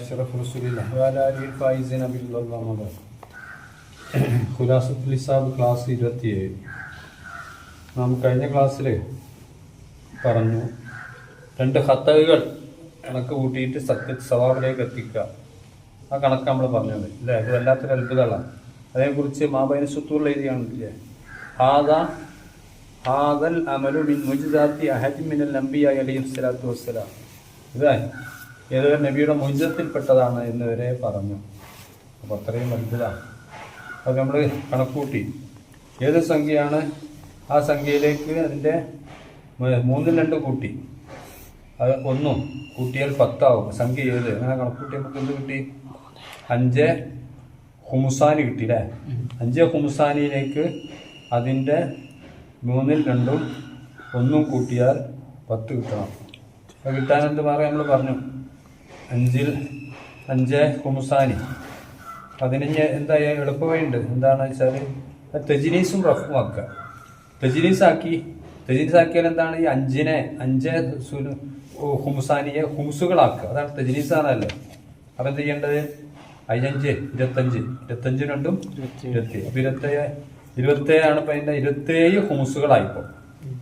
അഷറഫ് റസൂലില്ല വാലാലി ഫൈസ് നബിള്ളാമത് ഖുലാസുൽ ഇസാബ് ക്ലാസ് ഇരുപത്തിയേഴ് നാം കഴിഞ്ഞ ക്ലാസ്സിൽ പറഞ്ഞു രണ്ട് ഹത്തകൾ കണക്ക് കൂട്ടിയിട്ട് സത്യ സവാബിലേക്ക് എത്തിക്കുക. ആ കണക്ക് നമ്മൾ പറഞ്ഞത് ഇല്ലേ അത് വല്ലാത്തൊരു അത്ഭുതമാണ്. അതേക്കുറിച്ച് മാബൈന സുത്തൂറിൽ എഴുതിയാണില്ലേ? ഹാദ ഹാദൽ അമലു മിൻ മുജിദാത്തി അഹദിൻ മിനൽ നബി അലി സ്വലാത്തു വസ്സലാം. ഇതായി ഏതോ നബിയുടെ മുഞ്ചത്തിൽപ്പെട്ടതാണ് എന്ന് വരെ പറഞ്ഞു. അപ്പോൾ അത്രയും അത്ഭുതമാണ് അത് നമ്മൾ കണക്കൂട്ടി. ഏത് സംഖ്യയാണ്? ആ സംഖ്യയിലേക്ക് അതിന്റെ മൂന്നും മൂന്നിൽ രണ്ട് കൂട്ടി. അത് ഒന്നും കൂട്ടിയാൽ പത്താവും. സംഖ്യ ഏത് അങ്ങനെ കണക്കൂട്ടി നമുക്ക് എന്ത് കിട്ടി? അഞ്ച് ഹുമുസാനി കിട്ടി അല്ലേ? അഞ്ച് ഹുമുസാനിയിലേക്ക് അതിന്റെ മൂന്നിൽ രണ്ടും ഒന്നും കൂട്ടിയാൽ പത്ത് കിട്ടണം. കിട്ടാൻ എന്ത് മാറി നമ്മൾ പറഞ്ഞു. അഞ്ചിൽ അഞ്ച് കുമുസാനി. പതിനഞ്ച് എന്താ എളുപ്പമായിണ്ട് വഴിയുണ്ട് എന്താണെന്ന് വെച്ചാൽ തെജിനീസും റഫും ആക്കുക. തെജിനീസ് ആക്കി തെജിനീസ് ആക്കിയാൽ എന്താണ്? ഈ അഞ്ചിനെ അഞ്ച് സുനു ഓ, ഹുമുസാനിയെ ഹുംസുകളാക്കുക അതാണ് തെജിനീസ് ആണല്ലോ അപ്പം എന്ത് ചെയ്യേണ്ടത്? അയ്യഞ്ച് ഇരുപത്തഞ്ച്. ഇരുപത്തഞ്ച് രണ്ടും ഇരുപത്തി അപ്പൊ ഇരുപത്തേഴ് ഇരുപത്തേഴാണ് ഇപ്പൊ അതിന്റെ ഇരുപത്തേഴ് ഹുംസുകളായിപ്പോ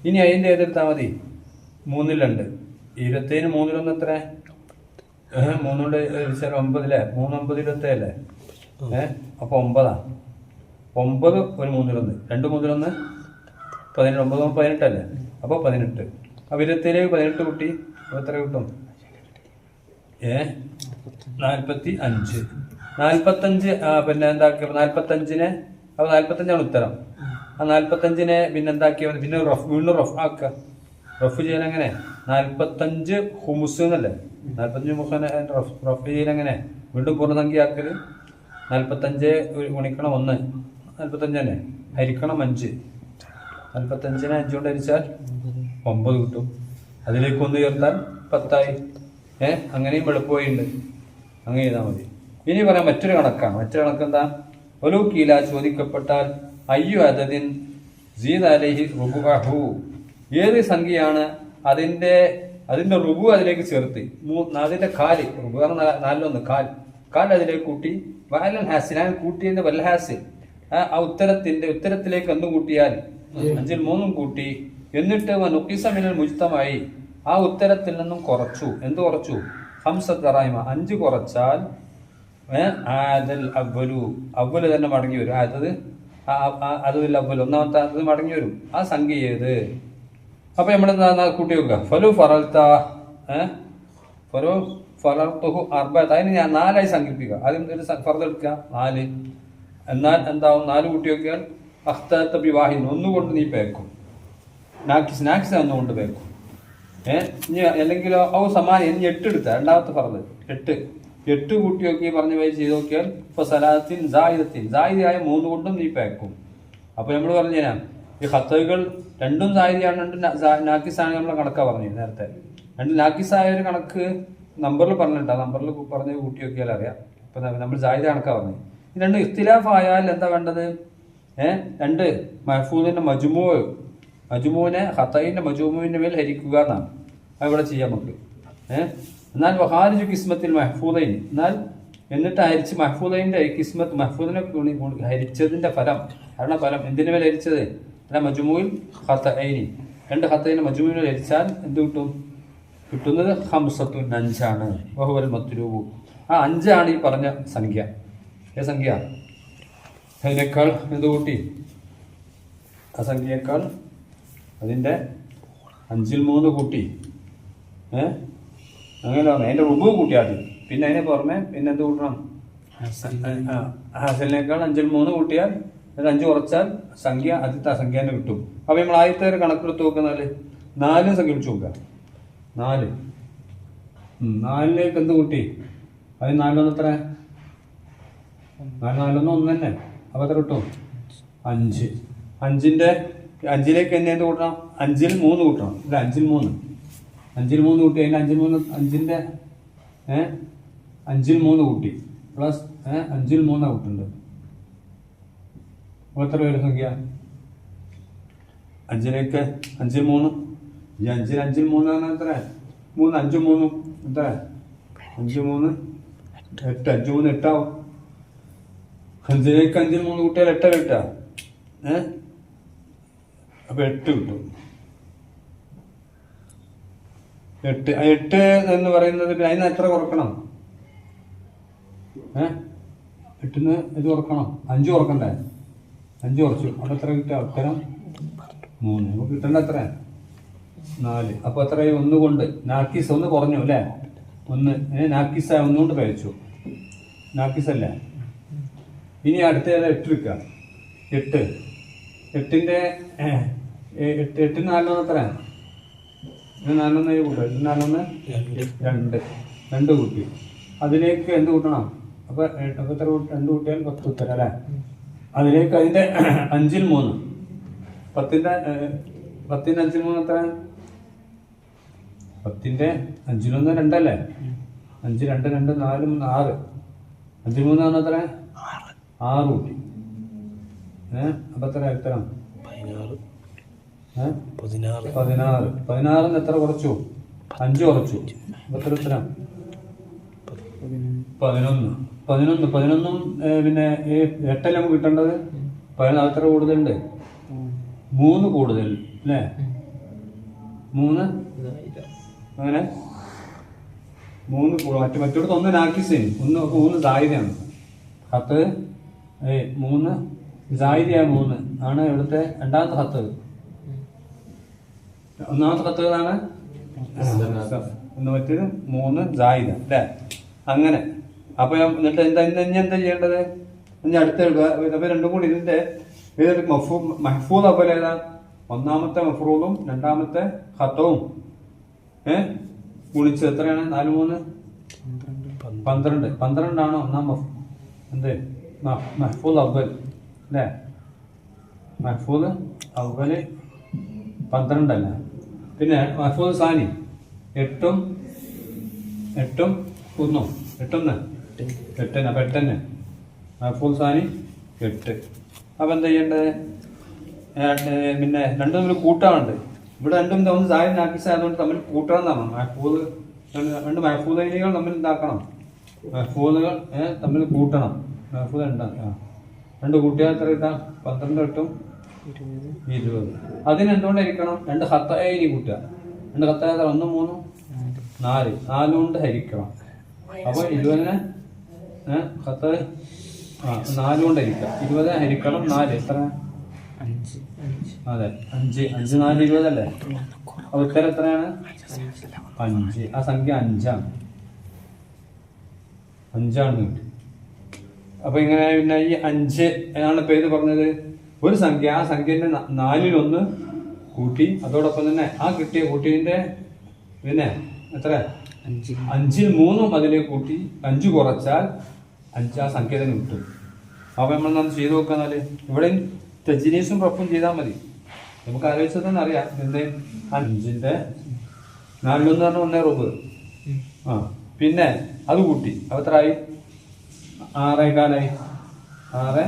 ഇനി അതിന്റെ ഏതെടുത്താൽ മതി? മൂന്നിൽ രണ്ട്. ഇരുപത്തേഴിന് മൂന്നിലൊന്ന് എത്ര മൂന്നുകൊണ്ട് ഹരിച്ചാൽ ഒമ്പതിലെ? മൂന്ന് ഒമ്പത് ഇരുപത്തേഴല്ലേ ഏഹ് അപ്പൊ ഒമ്പതാ. ഒമ്പത് ഒരു മൂന്നിലൊന്ന്. രണ്ട് മൂന്നിലൊന്ന് പതിനെട്ട് ഒമ്പത് പതിനെട്ടല്ലേ? അപ്പൊ പതിനെട്ട്. അപ്പൊ ഇരുപത്തേഴ് പതിനെട്ട് കുട്ടി എത്ര കിട്ടും? ഏ നാൽപ്പത്തി അഞ്ച്. നാൽപ്പത്തഞ്ച് പിന്നെ എന്താക്കി? നാൽപ്പത്തഞ്ചിനെ അപ്പൊ നാൽപ്പത്തഞ്ചാണ് ഉത്തരം. ആ നാൽപ്പത്തഞ്ചിനെ പിന്നെ എന്താക്കിയാൽ മതി പിന്നെ റഫ് വീണ്ടും റഫ് ആക്കുക റഫ് ചെയ്യാൻ എങ്ങനെ? നാൽപ്പത്തഞ്ച് ഹുമുസ് എന്നല്ലേ? നാൽപ്പത്തഞ്ച് ഹുമുസ് റഫ് റഫ് എങ്ങനെ? വീണ്ടും പൂർണസംഖ്യ ആക്കൽ നാൽപ്പത്തഞ്ച് ഗുണിക്കണം ഒന്ന്. നാൽപ്പത്തഞ്ച് തന്നെ. ഹരിക്കണം അഞ്ച്. നാൽപ്പത്തഞ്ചിനെ അഞ്ച് കൊണ്ട് ഹരിച്ചാൽ ഒമ്പത് കിട്ടും. അതിലേക്ക് ഒന്ന് ചേർത്താൽ പത്തായി. ഏ? അങ്ങനെയും എളുപ്പമായിട്ടുണ്ട് അങ്ങനെ ചെയ്താൽ മതി. ഇനി പറയാം മറ്റൊരു കണക്കാണ്. മറ്റൊരു കണക്ക് എന്താ? ഒരു കീല ചോദിക്കപ്പെട്ടാൽ അയ്യോ അതതിൻ ജീതാലേഹി അലഹി റുബുഹു ഏത് സംഖ്യയാണ് അതിന്റെ അതിന്റെ റുബു അതിലേക്ക് ചേർത്ത്? മൂ അതിന്റെ കാൽ റുബു പറഞ്ഞ നാലിലൊന്ന് കാൽ. കാൽ അതിലേക്ക് കൂട്ടി വാലൻ ഹാസിൻ ആ കൂട്ടിയതിന്റെ വല്ലഹാസിൻ ആ ആ ഉത്തരത്തിന്റെ ഉത്തരത്തിലേക്ക് എന്തും കൂട്ടിയാൽ? അഞ്ചിൽ മൂന്നും കൂട്ടി. എന്നിട്ട് നുക്കിസമിനൽ മുജിത്തമായി ആ ഉത്തരത്തിൽ നിന്നും കുറച്ചു. എന്ത് കുറച്ചു? ഹംസത്തറായ്മ അഞ്ച് കുറച്ചാൽ ആദൽ അവലു അവൽ തന്നെ മടങ്ങി വരും. അതത് അതുമില്ല അവൽ ഒന്നാമത്തെ അത് മടങ്ങി വരും. ആ സംഖ്യ ഏത്? അപ്പൊ നമ്മൾ കൂട്ടി വെക്കുക ഫലു ഫറൽത്ത ഫലു ഫലർത്തുഹു അർബത്ത് അതിന് ഞാൻ നാലായി സങ്കല്പിക്കുക ആദ്യം ഒരു എടുക്കുക നാല്. എന്നാൽ എന്താവും? നാല് കൂട്ടി നോക്കിയാൽ അഹ്ത വിവാഹിൻ ഒന്നുകൊണ്ട് നീ പേക്കും. നാക്കിസ് നാക്കിസ് ഒന്നുകൊണ്ട് പേക്കും. ഏഹ് ഇനി അല്ലെങ്കിലോ ഔ സമാനം ഇനി എട്ട് എടുത്ത. രണ്ടാമത്തെ പറഞ്ഞത് എട്ട്. എട്ട് കൂട്ടി നോക്കി പറഞ്ഞ വഴി ചെയ്ത് നോക്കിയാൽ ഇപ്പൊ സലാത്തിൻ ജായുധത്തിൻ ജായുധയായ മൂന്ന് കൊണ്ടും നീ പേക്കും. അപ്പൊ നമ്മൾ പറഞ്ഞു തരാം. ഈ ഹത്തകൾ രണ്ടും സാഹിതിയാണ് രണ്ട് നാക്കിസാണ് നമ്മൾ കണക്കാ പറഞ്ഞു നേരത്തെ. രണ്ട് നാക്കിസായ ഒരു കണക്ക് നമ്പറിൽ പറഞ്ഞിട്ടാ നമ്പറിൽ പറഞ്ഞ് കൂട്ടി നോക്കിയാൽ അറിയാം. ഇപ്പം നമ്മൾ സാഹിത കണക്കാ പറഞ്ഞു ഈ രണ്ട് ഇഖ്തിലാഫ് എന്താ വേണ്ടത്? ഏഹ് രണ്ട് മഹഫൂദിന്റെ മജുമൂ മജുമുവിനെ ഹത്തൈന്റെ മജുമുവിന്റെ മേൽ ഹരിക്കുക എന്നാണ്. അത് ഇവിടെ ചെയ്യാം നമുക്ക് ഏഹ് എന്നാൽ വഹാരിജു കിസ്മത്തിൽ മഹഫൂദൈൻ. എന്നാൽ എന്നിട്ട് ഹരിച്ച് മഹഫൂദൈന്റെ കിസ്മത്ത് മഹഫൂദിനെ ഹരിച്ചതിന്റെ ഫലം കാരണം ഫലം എന്തിനു മേൽ ഹരിച്ചത്? അല്ല മജുമുവിൽ ഹത്തൈനി രണ്ട് ഹത്തൈനെ മജുമുവിനെ ലഭിച്ചാൽ എന്ത് കിട്ടും? കിട്ടുന്നത് ഹംസത്തു അഞ്ചാണ് ബഹുവൽ മത്തുരൂപു ആ അഞ്ചാണ് ഈ പറഞ്ഞ സംഖ്യ. ഏ സംഖ്യ? അതിനേക്കാൾ എന്ത് കൂട്ടി? ആ സംഖ്യയേക്കാൾ അതിന്റെ അഞ്ചിൽ മൂന്ന് കൂട്ടി. ഏ? അങ്ങനെ പറഞ്ഞു അതിന്റെ റുബു കൂട്ടി ആദ്യം. പിന്നെ അതിന് പുറമെ പിന്നെ എന്ത് കൂട്ടണം? ഹാസലിനേക്കാൾ അഞ്ചിൽ മൂന്ന് കൂട്ടിയാൽ അത് അഞ്ച് കുറച്ചാൽ സംഖ്യ ആദ്യത്തെ സംഖ്യ തന്നെ കിട്ടും. അപ്പോൾ നമ്മൾ ആദ്യത്തെ ഒരു കണക്കെടുത്ത് നോക്കുന്നാൽ നാല് സംഖ്യ വിളിച്ച് നോക്കുക നാല്. നാലിലേക്ക് എന്ത് കൂട്ടി? അത് നാലൊന്ന് എത്ര? നാല് നാലൊന്ന് ഒന്ന് തന്നെ. അപ്പൊ എത്ര കിട്ടും? അഞ്ച്. അഞ്ചിന്റെ അഞ്ചിലേക്ക് തന്നെ എന്ത് കൂട്ടണം? അഞ്ചിൽ മൂന്ന് കൂട്ടണം. ഇല്ല അഞ്ചിൽ മൂന്ന്. അഞ്ചിൽ മൂന്ന് കൂട്ടി അതിന്റെ അഞ്ചിൽ മൂന്ന് അഞ്ചിന്റെ ഏഹ് അഞ്ചിൽ മൂന്ന് കൂട്ടി. പ്ലസ് ഏഹ് അഞ്ചിൽ മൂന്ന് കൂട്ടുണ്ട് എത്ര വരും സംഖ്യ? അഞ്ചിനേക്ക് അഞ്ചിൽ മൂന്ന്. ഈ അഞ്ചിൽ അഞ്ചിൽ മൂന്നാണ് എത്ര? മൂന്ന് അഞ്ചും മൂന്നും. എത്ര? അഞ്ച് മൂന്ന്. എട്ട് അഞ്ച് മൂന്ന് എട്ടാവും. അഞ്ചിലേക്ക് അഞ്ചിൽ മൂന്ന് കൂട്ടിയാൽ എട്ടര കിട്ടാ ഏ? അപ്പൊ എട്ട് കിട്ടും. എട്ട് എട്ട് എന്ന് പറയുന്നത് അതിന് എത്ര കുറക്കണം? ഏ? എട്ടിന്ന് ഇത് കുറക്കണം. അഞ്ച് കുറക്കണ്ടേ? അഞ്ച് കുറച്ചു. അപ്പൊ എത്ര കിട്ടുക? ഉത്തരം മൂന്ന്. നമുക്ക് കിട്ടേണ്ട എത്ര നാല്. അപ്പൊ എത്രയായി? ഒന്ന് കൊണ്ട്. നാക്കീസ് ഒന്ന് കുറഞ്ഞു അല്ലേ? ഒന്ന്. നാക്കീസ് ഒന്നുകൊണ്ട് കഴിച്ചു. നാക്കീസ് അല്ലേ ഇനി അടുത്ത ഏതാ? എട്ട് എടുക്കുക. എട്ട്. ഏ, എട്ട് എട്ടിന് നാലൊന്ന് എത്ര നാലൊന്ന് കൂട്ടുക. എട്ടിന് നാലൊന്ന് രണ്ട്. രണ്ട് കൂട്ടി. അതിലേക്ക് എന്ത് കൂട്ടണം? അപ്പോൾ എ- അപ്പൊ എത്ര രണ്ട് കൂട്ടിയാൽ പത്ത് ഉത്തരം അല്ലേ? അതിലേക്ക് അതിന്റെ അഞ്ചിൽ മൂന്ന്. പത്തിന്റെ പത്തിന്റെ പത്തിന്റെ അഞ്ചിൽ മൂന്ന് എത്ര? പത്തിന്റെ അഞ്ചിലൊന്ന് രണ്ടല്ലേ അഞ്ച് രണ്ട് രണ്ട് നാല് മൂന്ന് ആറ്. അഞ്ചിൽ മൂന്ന് പറഞ്ഞ എത്ര? ആറ് കൂട്ടി. ഏഹ് അപ്പൊ എത്ര ഉത്തരം? പതിനാറ്. പതിനാറ്. പതിനാറ്. പതിനാറിന് എത്ര കുറച്ചു? അഞ്ച് കുറച്ചു. എത്ര ഉത്തരം? പതിനൊന്ന്. പതിനൊന്ന് പതിനൊന്നും പിന്നെ എട്ടല്ല നമുക്ക് കിട്ടേണ്ടത്? പതിനൊന്ന് അത്ര കൂടുതലുണ്ട്. മൂന്ന് കൂടുതൽ അല്ലേ? മൂന്ന്? അങ്ങനെ? മൂന്ന് കൂടുതൽ മറ്റു മറ്റോടത്ത് ഒന്ന് നാക്കിസ് ഒന്ന് മൂന്ന് സായുധയാണ് ഹത്ത്? ഏ മൂന്ന്? സായുധയാണ് മൂന്ന്. ആണ് ഇവിടുത്തെ രണ്ടാമത്തെ ഹത്ത്. ഒന്നാമത്തെ ഹത്തുകളാണ് ഒന്ന് മറ്റേത് മൂന്ന് സായുധ അല്ലേ? അങ്ങനെ. അപ്പൊ ഞാൻ എന്നിട്ട് എന്താ ഇന്ന് ഇനി എന്താ ചെയ്യേണ്ടത്? ഇനി അടുത്ത എഴുതുക അപ്പൊ രണ്ടും കൂടി ഇതിന്റെ ഏതൊരു മഫൂ മഹ്ഫൂദ് അതുപോലെ ഏതാ? ഒന്നാമത്തെ മഫ്റൂദും രണ്ടാമത്തെ ഹത്തവും ഏ? ഗുണിച്ച് എത്രയാണ്? നാല് മൂന്ന്? പന്ത്രണ്ട്. പന്ത്രണ്ടാണ് ഒന്നാം മഫ് എന്ത്? മഹ്ഫൂദ് അവൽ അല്ലേ? മഹ്ഫൂദ് അവൽ പന്ത്രണ്ടല്ല? പിന്നെ മഹ്ഫൂദ് സാനി. എട്ടും എട്ടും ഒന്നും. എട്ടൊന്ന്. എട്ടന്നെ അപ്പൊ എട്ടന്നെ മഹഫൂൽ സാനി എട്ട് അപ്പം എന്താ ചെയ്യേണ്ടത്? പിന്നെ രണ്ടും തമ്മിൽ കൂട്ടാറുണ്ട് ഇവിടെ രണ്ടും തമ്മിൽ സാരി നാക്കിസ് ആയതുകൊണ്ട് തമ്മിൽ കൂട്ടാന്നാണ്. മഹഫൂദ് രണ്ട് മഹഫൂദൈനികൾ തമ്മിൽ ഇതാക്കണം. മഹഫൂദുകൾ തമ്മിൽ കൂട്ടണം. മഹഫൂദ് ഉണ്ടാകും രണ്ട് കൂട്ടിയാൽ എത്ര കിട്ടാം? പന്ത്രണ്ട് കിട്ടും. ഇരുപത്. അതിന് എന്തുകൊണ്ടായിരിക്കണം രണ്ട് ഹത്തൈനി കൂട്ടുക. രണ്ട് ഹത്തായ ഒന്ന് മൂന്നും? നാല്. നാലുകൊണ്ട് ഹരിക്കണം. അപ്പൊ ഇരുപതിനെ ഹത്ത് ആ നാല് കൊണ്ട് ഹരിക്കാം ഇരുപത് ഹരിക്കണം നാല്. എത്ര? അഞ്ച് അതെ അഞ്ച്. അഞ്ച് നാല് ഇരുപതല്ലേ? അപ്പൊ ഉത്തരം എത്രയാണ്? അഞ്ച്. ആ സംഖ്യ അഞ്ചാണ്. അഞ്ചാണ് കിട്ടി. അപ്പൊ ഇങ്ങനെ പിന്നെ ഈ അഞ്ച് എന്നാണ് പേര് പറഞ്ഞത്? ഒരു സംഖ്യ. ആ സംഖ്യന്റെ നാലിലൊന്ന് കൂട്ടി അതോടൊപ്പം തന്നെ ആ കിട്ടിയ കൂട്ടിന്റെ പിന്നെ എത്ര? അഞ്ച്. അഞ്ചിൽ മൂന്നും അതിലേക്ക് കൂട്ടി. അഞ്ച് കുറച്ചാൽ അഞ്ച് ആ സംഖ്യ തന്നെ കിട്ടും. അപ്പൊ നമ്മൾ നമ്മൾ ചെയ്തു നോക്കാന്നാൽ ഇവിടെ തെജിനീസും പപ്പും ചെയ്താൽ മതി. നമുക്ക് ആലോചിച്ചാൽ തന്നെ അറിയാം. എന്ത്? അഞ്ചിന്റെ നാലിലൊന്ന് പറഞ്ഞാൽ ഒന്നേ റൂബ്. ആ പിന്നെ അത് കൂട്ടി. അപ്പൊ എത്രയായി ആറേ കാലായി ആറ്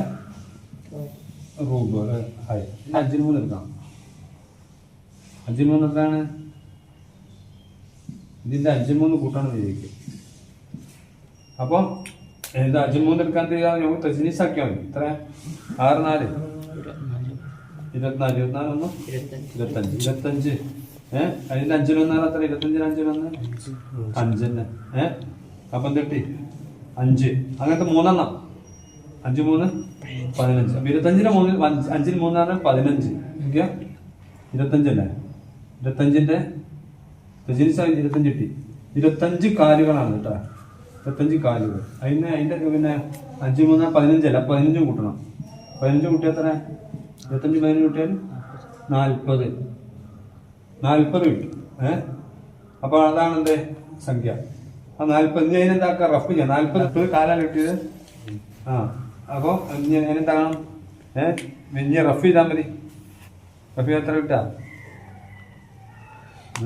റൂബ് ആയി. പിന്നെ അഞ്ചിന് മൂന്ന് എടുക്കാം. അഞ്ചിന് മൂന്ന് എത്രയാണ് ഇതിന്റെ അഞ്ചിന് മൂന്ന് കൂട്ടാണ് വിചാരിക്കും അപ്പം ഇത് അഞ്ചിൽ മൂന്ന് എടുക്കാൻ ചെയ്യാൻ നമുക്ക് തെജിനീസ് ആക്കിയാൽ മതി ഇത്ര ആറ് നാല് ഇരുപത്തിനാല് ഇരുപത്തിനാല് ഒന്ന് ഇരുപത്തഞ്ച് ഇരുപത്തഞ്ച് ഏഹ് അതിന്റെ അഞ്ചിലൊന്നാണ് അത്ര ഇരുപത്തഞ്ചിന് അഞ്ചിലൊന്ന് അഞ്ചന്നെ ഏഹ് അപ്പം തെട്ടി അഞ്ച് അങ്ങനത്തെ മൂന്നെണ്ണം അഞ്ച് മൂന്ന് പതിനഞ്ച് അപ്പൊ ഇരുപത്തഞ്ചിന് മൂന്നിൽ അഞ്ച്- അഞ്ചിന് മൂന്നാണ് പതിനഞ്ച് ഓക്കെ ഇരുപത്തഞ്ചല്ലേ ഇരുപത്തഞ്ചിന്റെ രജനീസ് ഇരുപത്തഞ്ച് കിട്ടി ഇരുപത്തഞ്ച് കാലുകളാണ് കേട്ടോ ഇരുപത്തഞ്ച് കാലുകൾ അതിന് അതിന്റെ പിന്നെ അഞ്ച് മൂന്ന് പതിനഞ്ചല്ല പതിനഞ്ചും കൂട്ടണം. പതിനഞ്ചും കൂട്ടിയാൽ എത്ര? ഇരുപത്തഞ്ച് പതിനഞ്ച് കൂട്ടിയാൽ നാൽപ്പത്. നാൽപ്പത് കിട്ടും ഏ? അപ്പൊ അതാണ് എന്റെ സംഖ്യ. ആ നാൽപ്പത് ഇനി അതിനെന്താക്കാം റഫ് ചെയ്യാം. നാൽപ്പത് എപ്പോൾ കാലാണ് കിട്ടിയത്. ആ അപ്പോൾ അതിനെന്താകണം? ഏ? ഇനി റഫ് ചെയ്താൽ മതി. റഫ് ചെയ്താൽ എത്ര കിട്ടാ?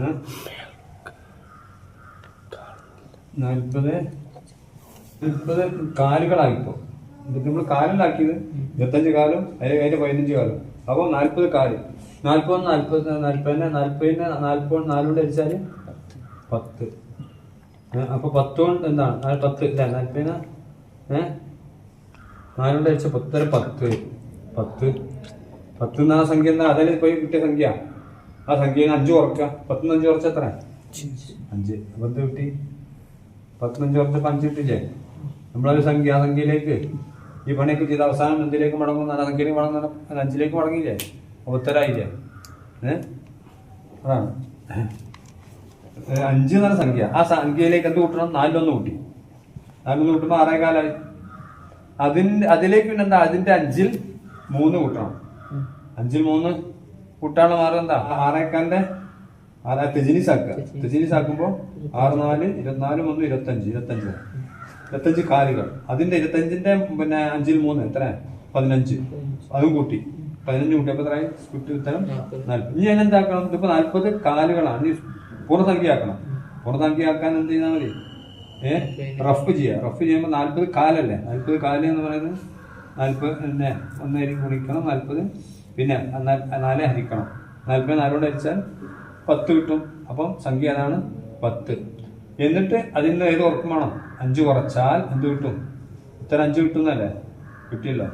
ഏ? നാൽപ്പത് നാൽപ്പത് കാലുകളായിപ്പോ. ഇതൊക്കെ നമ്മൾ കാലിലാക്കിയത് ഇരുപത്തഞ്ച് കാലും അതിന് അതിന്റെ പതിനഞ്ച് കാലും. അപ്പോൾ നാൽപ്പത് കാൽ. നാൽപ്പത് നാൽപ്പത് നാൽപ്പതിന് നാൽപ്പതിന് നാൽപ്പത് നാലുകൊണ്ട് അടിച്ചാൽ പത്ത്. ഏ, അപ്പൊ പത്ത് കൊണ്ട് എന്താണ് പത്ത് ഇല്ല നാൽപ്പതിന ഏ? നാലുകൊണ്ട് അയച്ച പത്തര പത്ത്. പത്ത്. പത്ത് എന്ന സംഖ്യ എന്താ? അതിൽ പോയി കിട്ടിയ സംഖ്യ. ആ സംഖ്യ അഞ്ച് കുറക്കുക പത്തുനിന്ന് അഞ്ച് കുറച്ച എത്ര അഞ്ച്. അപ്പൊ എന്ത് കിട്ടി? പത്തുനഞ്ച് കുറച്ചപ്പോ അഞ്ച് കിട്ടില്ലേ നമ്മളൊരു സംഖ്യ ആ സംഖ്യയിലേക്ക് ഈ പണിയൊക്കെ ചെയ്ത് അവസാനം എന്തിലേക്ക് മടങ്ങുന്ന? ആ സംഖ്യയിലേക്ക് മടങ്ങുന്ന. അഞ്ചിലേക്ക് മടങ്ങിയില്ലേ? ഏ? അതാണ്. അഞ്ച് എന്ന സംഖ്യ. ആ സംഖ്യയിലേക്ക് എന്ത് കൂട്ടണം? നാലിലൊന്ന് കൂട്ടി. നാലിലൊന്ന് കൂട്ടുമ്പോൾ ആറേ കാലായി. അതിന്റെ അതിലേക്ക് പിന്നെ എന്താ? അതിന്റെ അഞ്ചിൽ മൂന്ന് കൂട്ടണം. അഞ്ചിൽ മൂന്ന് കൂട്ടാണ് മാറുക എന്താ? ആറേക്കാലിന്റെ ആറാ തെജിനിസ് ആക്കുക തെജിനിസ് ആക്കുമ്പോ ആറ് നാല് ഇരുപത്തിനാല് മൂന്ന് ഇരുപത്തഞ്ച്. ഇരുപത്തഞ്ച്. ഇരുപത്തഞ്ച് കാലുകൾ. അതിന്റെ ഇരുപത്തഞ്ചിന്റെ പിന്നെ അഞ്ചിൽ മൂന്ന് എത്ര പതിനഞ്ച്. അതും കൂട്ടി. പതിനഞ്ച് കൂട്ടി. അപ്പൊ എത്രയായി? കുട്ടി ഉത്തരം നാൽപ്പത് ഇനി എന്താക്കണം? ഇതിപ്പോ നാല്പത് കാലുകളാണ്. ഇനി പൂർണസംഖ്യയാക്കാൻ എന്ത് ചെയ്താൽ മതി? ഏ? റഫ് ചെയ്യുക റഫ് ചെയ്യുമ്പോൾ നാല്പത് കാലല്ലേ? നാല്പത് കാൽ എന്ന് പറയുന്നത് നാൽപ്പത് പിന്നെ ഒന്നേരി ഗുണിക്കണം നാൽപ്പത് പിന്നെ നാലേ ഹരിക്കണം. നാൽപ്പത് നാലോട് ഹരിച്ചാൽ പത്ത് കിട്ടും. അപ്പം സംഖ്യ അതാണ് പത്ത്. എന്നിട്ട് അതിന് ഏത് ഉറക്കം വേണം? അഞ്ച് കുറച്ചാൽ എന്ത് കിട്ടും? ഉത്തരം അഞ്ച് കിട്ടുന്നല്ലേ കിട്ടിയല്ലോ.